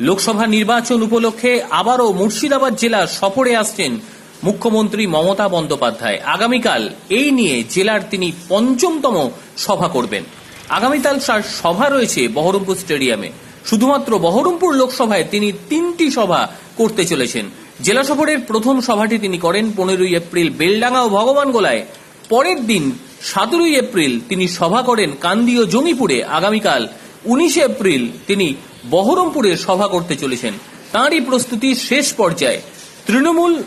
লোকসভা নির্বাচন উপলক্ষে আবারও মুর্শিদাবাদ জেলা সফরে আসছেন মুখ্যমন্ত্রী মমতা বন্দ্যোপাধ্যায়। আগামীকাল এই নিয়ে জেলার তিনি পঞ্চমতম সভা করবেন। আগামীকাল তার সভা রয়েছে বহরমপুর স্টেডিয়ামে। শুধুমাত্র বহরমপুর লোকসভায় তিনি তিনটি সভা করতে চলেছেন। জেলা সফরের প্রথম সভাটি তিনি করেন পনেরোই এপ্রিল বেলডাঙ্গা ও ভগবান ভগবানগোলায় পরের দিন সতেরোই এপ্রিল তিনি সভা করেন কান্দি ও জমিপুরে আগামীকাল উনিশে এপ্রিল তিনি বহরমপুরে সভা করতে চলেছেন। তাঁরই প্রস্তুতির শেষ পর্যায়ে তৃণমূল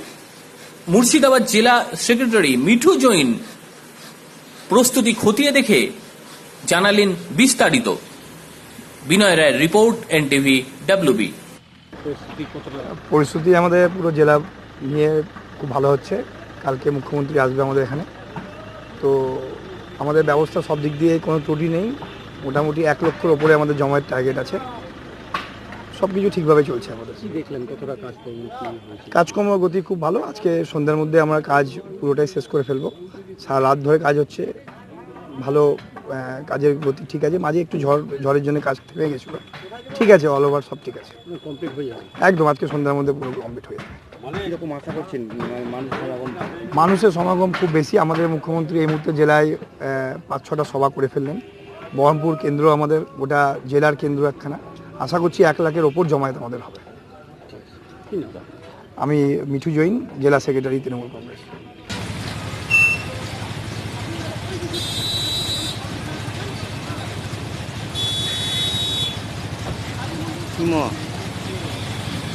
মুর্শিদাবাদ জেলা সেক্রেটারি মিঠু জৈন প্রস্তুতি খতিয়ে দেখে জানালেন বিস্তারিত। বিনয় রায়ের রিপোর্ট, এনটিভি, ডাব্লিউবি। পরিস্থিতি আমাদের পুরো জেলা নিয়ে খুব ভালো হচ্ছে। কালকে মুখ্যমন্ত্রী আসবে আমাদের এখানে। তো আমাদের ব্যবস্থা সব দিক দিয়ে কোনো ত্রুটি নেই। মোটামুটি এক লক্ষর ওপরে আমাদের জমায়ের টার্গেট আছে। সব কিছু ঠিকভাবে চলছে আমাদের। দেখলেন? কতটা কাজকর্ম কাজকর্ম গতি খুব ভালো। আজকে সন্ধ্যার মধ্যে আমরা কাজ পুরোটাই শেষ করে ফেলব। সারা রাত ধরে কাজ হচ্ছে। ভালো কাজের গতি ঠিক আছে। মাঝে একটু ঝড় ঝড়ের জন্য কাজ থেমে গেছিল। ঠিক আছে অল ওভার সব ঠিক আছে। কমপ্লিট হয়ে যাবে। একদম আজকে সন্ধ্যার মধ্যে পুরো কমপ্লিট হয়ে যাবে। মানে সমাগম মানুষের সমাগম খুব বেশি। আমাদের মুখ্যমন্ত্রী এই মুহূর্তে জেলায় পাঁচ ছটা সভা করে ফেললেন। বহরমপুর কেন্দ্র আমাদের গোটা জেলার কেন্দ্র একখানা। আশা করছি এক লাখের ওপর জমায়েত আমাদের হবে। আমি মিঠু জৈন জেলা সেক্রেটারি তৃণমূল কংগ্রেস।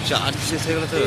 চার্জ শেষ হয়ে গেল তো।